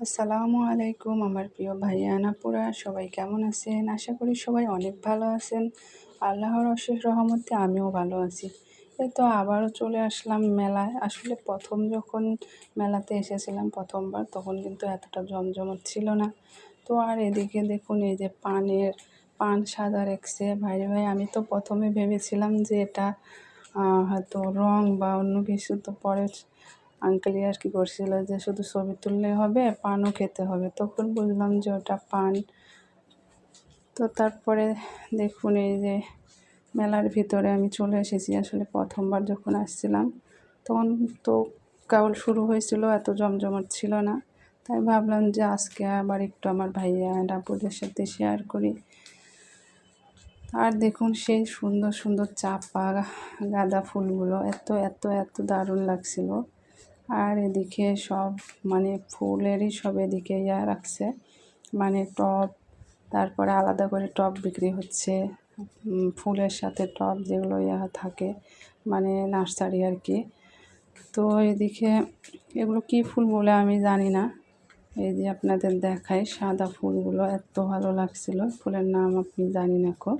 আসসালামু আলাইকুম আমার প্রিয় ভাইয়া আনাপুরা সবাই কেমন আছেন? আশা করি সবাই অনেক ভালো আছেন। আল্লাহর অশেষ রহমতে আমিও ভালো আছি। এই তো আবারও চলে আসলাম মেলায়। আসলে প্রথম যখন মেলাতে এসেছিলাম প্রথমবার, তখন কিন্তু এতটা জমজমট ছিল না। তো আর এদিকে দেখুন, এই যে পানের, পান সাদা রেখছে। ভাই ভাই, আমি তো প্রথমে ভেবেছিলাম যে এটা হয়তো রং বা অন্য কিছু, তো পরে আঙ্কেলই আর কি করছিল যে শুধু ছবি তুললে হবে, পানও খেতে হবে। তখন বুঝলাম যে ওটা পান। তো তারপরে দেখুন এই যে মেলার ভিতরে আমি চলে এসেছি আসলে প্রথমবার যখন আসছিলাম, তখন তো কেবল শুরু হয়েছিল, এত জমজমাট ছিল না। তাই ভাবলাম যে আজকে আবার একটু আমার ভাইয়া আপুদের সাথে শেয়ার করি। আর দেখুন সেই সুন্দর সুন্দর চাপা গাঁদা ফুলগুলো, এত এত এত দারুণ লাগছিল। আর এদিকে সব মানে ফুলেরই সব এদিকে ইয়া রাখছে। মানে টব তারপরে আলাদা করে টব বিক্রি হচ্ছে। ফুলের সাথে টব যেগুলো ইয়া থাকে মানে নার্সারি আর কি। তো এদিকে এগুলো কি ফুল বলে আমি জানি না। এই যে আপনাদের দেখায় সাদা ফুলগুলো, এত ভালো লাগছিল। ফুলের নাম আপনি জানি না কো।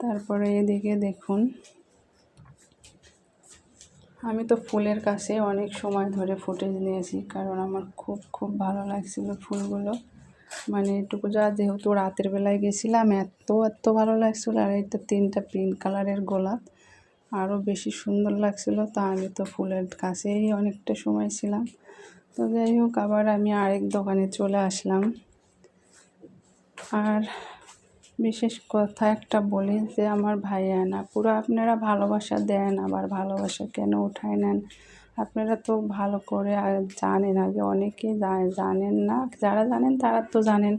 তারপরে এদিকে দেখুন আমি তো ফুলের কাছে অনেক সময় ধরে ফুটেজ নিয়েছি, কারণ আমার খুব খুব ভালো লাগছিল ফুলগুলো। মানে এটুকু যা, যেহেতু রাতের বেলায় গেছিলাম, এত এত ভালো লাগছিল, আর এটা তিনটা পিঙ্ক কালারের গোলাপ, আরও বেশি সুন্দর লাগছিল, তা আমি তো ফুলের কাছেই অনেকটা সময় ছিলাম। তো যাই হোক, আবার আমি আরেক দোকানে চলে আসলাম। আর বিশেষ কথা একটা বলি যে আমার ভাইয়া না, পুরো আপনারা ভালোবাসা দেন, আবার ভালোবাসা কেন উঠায় নেন? আপনারা তো ভালো করে আর জানেন আগে, অনেকেই জানেন না, যারা জানেন তারা তো জানেন,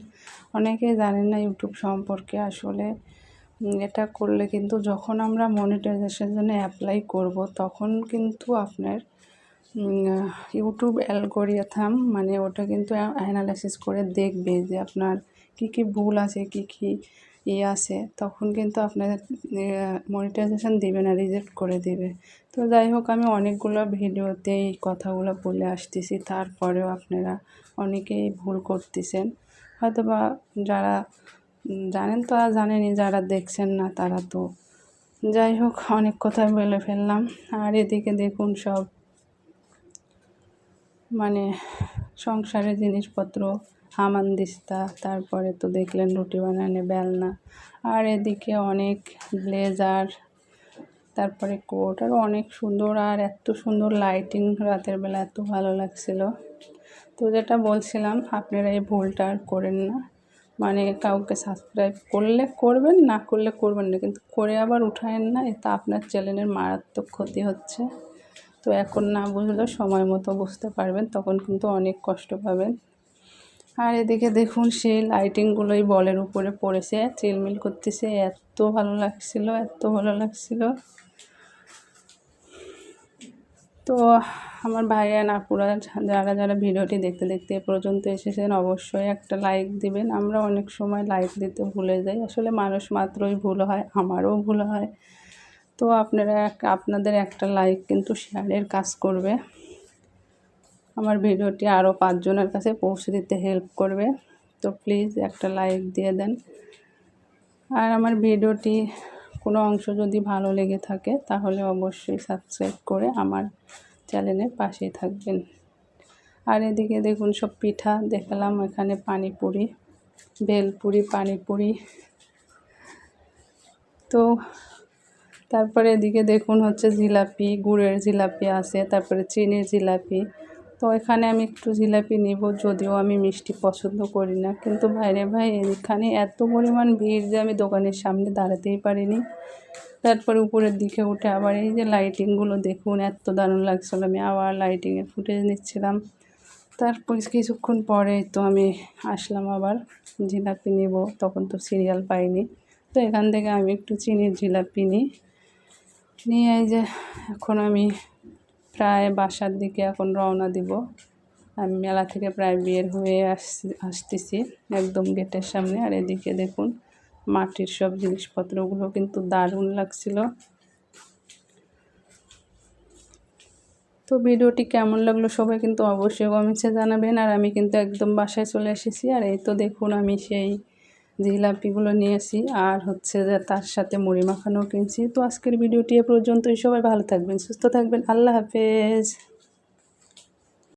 অনেকেই জানেন না ইউটিউব সম্পর্কে আসলে। এটা করলে কিন্তু যখন আমরা মনিটাইজেশনের জন্য অ্যাপ্লাই করব, তখন কিন্তু আপনার ইউটিউব অ্যালগোরিয়াথাম মানে ওটা কিন্তু অ্যানালাইসিস করে দেখবে যে আপনার কী কী ভুল আছে, কী কী ইয়ে আছে, তখন কিন্তু আপনাদের মনিটাইজেশন দেবে না রিজেক্ট করে দেবে। তো যাই হোক, আমি অনেকগুলো ভিডিওতে এই কথাগুলো বলে আসতেছি, তারপরেও আপনারা অনেকেই ভুল করতেছেন। হয়তো বা যারা জানেন তো আর জানেনি, যারা দেখছেন না তারা তো। যাই হোক, অনেক কথা বলে ফেললাম। আর এদিকে দেখুন সব। মানে সংসারের জিনিসপত্র হামানদিস্তা তারপরে তো দেখলেন রুটি বানানো বেলনা, আর এদিকে অনেক ব্লেজার, তারপরে কোট, আর অনেক সুন্দর, আর এত সুন্দর লাইটিং রাতের বেলা, এত ভালো লাগছিল। তো যেটা বলছিলাম, আপনারা এই ভুলটা আর করেন না। মানে কাউকে সাবস্ক্রাইব করলে করবেন, না করলে করবেন না, কিন্তু করে আবার উঠায়েন না, এতে আপনার চ্যানেলের মারাত্মক ক্ষতি হচ্ছে। তো এখন না বুঝলেও সময় মতো বুঝতে পারবেন, তখন কিন্তু অনেক কষ্ট পাবেন। আর এদিকে দেখুন, সেই লাইটিংগুলোই বলের উপরে পড়েছে। চিলমিল করতেছে, এত ভালো লাগছিল, এত ভালো লাগছিল। তো আমার ভাইয়া নাপুরা যারা যারা ভিডিওটি দেখতে দেখতে এ পর্যন্ত এসেছেন, অবশ্যই একটা লাইক দিবেন। আমরা অনেক সময় লাইক দিতে ভুলে যাই। আসলে মানুষ মাত্রই ভুল হয়, আমারও ভুল হয়। তো আপনারা আপনাদের একটা লাইক কিন্তু শেয়ারের কাজ করবে। আমার ভিডিওটি আরও পাঁচজনের কাছে পৌঁছে দিতে হেল্প করবে। তো প্লিজ একটা লাইক দিয়ে দেন। আর আমার ভিডিওটি কোনো অংশ যদি ভালো লেগে থাকে, তাহলে অবশ্যই সাবস্ক্রাইব করে আমার চ্যানেলের পাশেই থাকবেন। আর এদিকে দেখুন, সব পিঠা দেখালাম, এখানে পানিপুরি, বেলপুরি, পানিপুরি। তো তারপরে এদিকে দেখুন হচ্ছে জিলাপি, গুড়ের জিলাপি আছে, তারপরে চিনির জিলাপি তো এখানে আমি একটু জিলাপি নিব, যদিও আমি মিষ্টি পছন্দ করি না। কিন্তু ভাইরে ভাই, এখানে এত পরিমাণ ভিড় যে আমি দোকানের সামনে দাঁড়াতেই পারিনি। তারপরে উপরের দিকে উঠে আবার এই যে লাইটিংগুলো দেখুন, এত দারুণ লাগছিল। আমি আবার লাইটিংয়ের ফুটেজ নিচ্ছিলাম। তারপর কিছুক্ষণ পরে তো আমি আসলাম আবার, জিলাপি নিব। তখন তো সিরিয়াল পাইনি। তো এখান থেকে আমি একটু চিনির জিলাপি নিই। নিয়ে এই যে, এখন আমি প্রায় বাসার দিকে এখন রওনা দিব। আমি মেলা থেকে প্রায় বের হয়ে আসতেছি একদম গেটের সামনে। আর এদিকে দেখুন মাটির সব জিনিসপত্রগুলো কিন্তু দারুণ লাগছিল। তো ভিডিওটি কেমন লাগল সবাই কিন্তু অবশ্যই কমেন্টসে জানাবেন। আর আমি কিন্তু একদম বাসায় চলে এসেছি। আর এই তো দেখুন আমি সেই জিলাপিগুলো নিয়েছি আর হচ্ছে যে তার সাথে মুড়ি মাখানো কিনছি। তো আজকের ভিডিওটি এ পর্যন্তই। সবাই ভালো থাকবেন, সুস্থ থাকবেন। আল্লাহ হাফেজ।